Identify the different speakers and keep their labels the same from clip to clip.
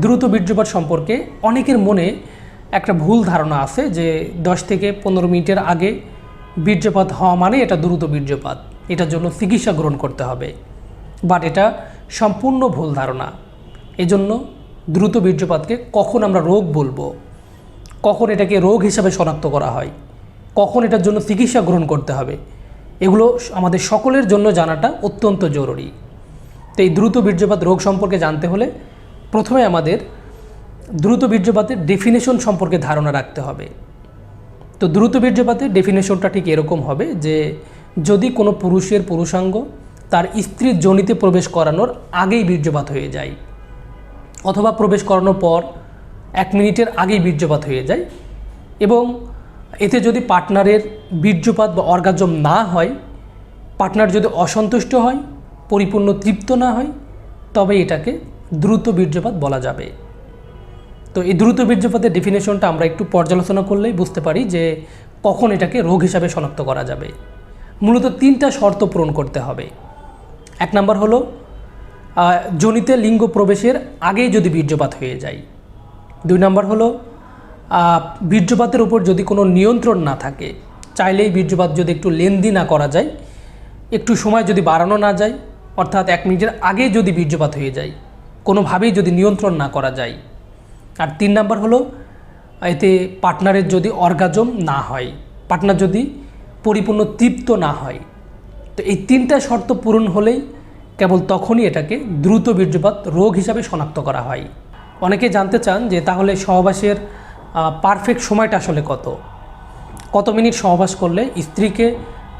Speaker 1: দ্রুত বীর্যপাত সম্পর্কে অনেকের মনে একটা ভুল ধারণা আছে যে দশ থেকে পনেরো মিনিটের আগে বীর্যপাত হওয়া মানে এটা দ্রুত বীর্যপাত। এটার জন্য চিকিৎসা গ্রহণ করতে হবে। বাট এটা সম্পূর্ণ ভুল ধারণা। এজন্য দ্রুত বীর্যপাতকে কখন আমরা রোগ বলব, কখন এটাকে রোগ হিসাবে শনাক্ত করা হয়, কখন এটার জন্য চিকিৎসা গ্রহণ করতে হবে, এগুলো আমাদের সকলের জন্য জানাটা অত্যন্ত জরুরি। তো এই দ্রুত বীর্যপাত রোগ সম্পর্কে জানতে হলে প্রথমে আমাদের দ্রুত বীর্যপাতের ডেফিনেশন সম্পর্কে ধারণা রাখতে হবে। তো দ্রুত বীর্যপাতের ডেফিনেশনটা ঠিক এরকম হবে যে, যদি কোনো পুরুষের পুরুষাঙ্গ তার স্ত্রীর জনিতে প্রবেশ করানোর আগেই বীর্যপাত হয়ে যায়, অথবা প্রবেশ করানোর পর এক মিনিটের আগেই বীর্যপাত হয়ে যায় এবং এতে যদি পার্টনারের বীর্যপাত বা অর্গাজম না হয়, পার্টনার যদি অসন্তুষ্ট হয়, পরিপূর্ণ তৃপ্ত না হয়, তবে এটাকে দ্রুত বীর্যপাত বলা যাবে। তো এই দ্রুত বীর্যপাতের ডেফিনেশনটা আমরা একটু পর্যালোচনা করলেই বুঝতে পারি যে কখন এটাকে রোগ হিসাবে শনাক্ত করা যাবে। মূলত তিনটা শর্ত পূরণ করতে হবে। এক নম্বর হলো জনিতে লিঙ্গ প্রবেশের আগেই যদি বীর্যপাত হয়ে যায়। দুই নম্বর হলো বীর্যপাতের উপর যদি কোনো নিয়ন্ত্রণ না থাকে, চাইলেই বীর্যপাত যদি একটু লেন্দি না করা যায়, একটু সময় যদি বাড়ানো না যায়, অর্থাৎ এক মিনিটের আগে যদি বীর্যপাত হয়ে যায় কোনোভাবেই যদি নিয়ন্ত্রণ না করা যায়। আর তিন নাম্বার হলো, এতে পার্টনারের যদি অর্গাজম না হয়, পার্টনার যদি পরিপূর্ণ তৃপ্ত না হয়, তো এই তিনটা শর্ত পূরণ হলেই কেবল তখনই এটাকে দ্রুত বীর্যপাত রোগ হিসাবে শনাক্ত করা হয়। অনেকে জানতে চান যে তাহলে সহবাসের পারফেক্ট সময়টা আসলে কত? কত মিনিট সহবাস করলে স্ত্রীকে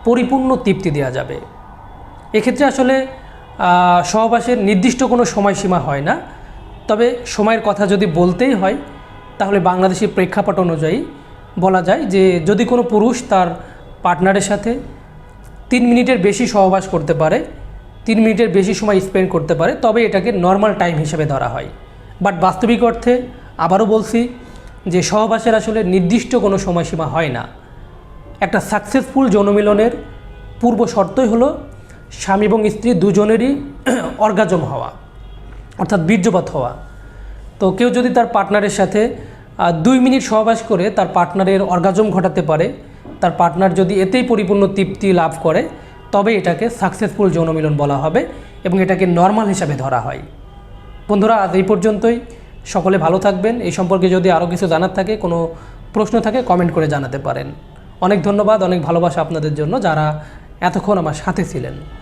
Speaker 1: পরিপূর্ণ তৃপ্তি দেওয়া যাবে? এক্ষেত্রে আসলে সহবাসের নির্দিষ্ট কোনো সময়সীমা হয় না। তবে সময়ের কথা যদি বলতেই হয়, তাহলে বাংলাদেশি প্রেক্ষাপট অনুযায়ী বলা যায় যে যদি কোনো পুরুষ তার পার্টনারের সাথে তিন মিনিটের বেশি সহবাস করতে পারে, তিন মিনিটের বেশি সময় স্পেন্ড করতে পারে, তবে এটাকে নর্মাল টাইম হিসেবে ধরা হয়। বাট বাস্তবিক অর্থে আবারও বলছি যে সহবাসের আসলে নির্দিষ্ট কোনো সময়সীমা হয় না। একটা সাকসেসফুল যৌনমিলনের পূর্ব শর্তই হলো স্বামী এবং স্ত্রী দুজনেরই অর্গাজম হওয়া, অর্থাৎ বীর্যপাত হওয়া। তো কেউ যদি তার পার্টনারের সাথে দুই মিনিট সহবাস করে তার পার্টনারের অর্গাজম ঘটাতে পারে, তার পার্টনার যদি এতেই পরিপূর্ণ তৃপ্তি লাভ করে, তবে এটাকে সাকসেসফুল যৌনমিলন বলা হবে এবং এটাকে নর্মাল হিসাবে ধরা হয়। বন্ধুরা, আজ এই পর্যন্তই। সকলে ভালো থাকবেন। এই সম্পর্কে যদি আরও কিছু জানার থাকে, কোনো প্রশ্ন থাকে কমেন্ট করে জানাতে পারেন। অনেক ধন্যবাদ, অনেক ভালোবাসা আপনাদের জন্য যারা এতক্ষণ আমার সাথে ছিলেন।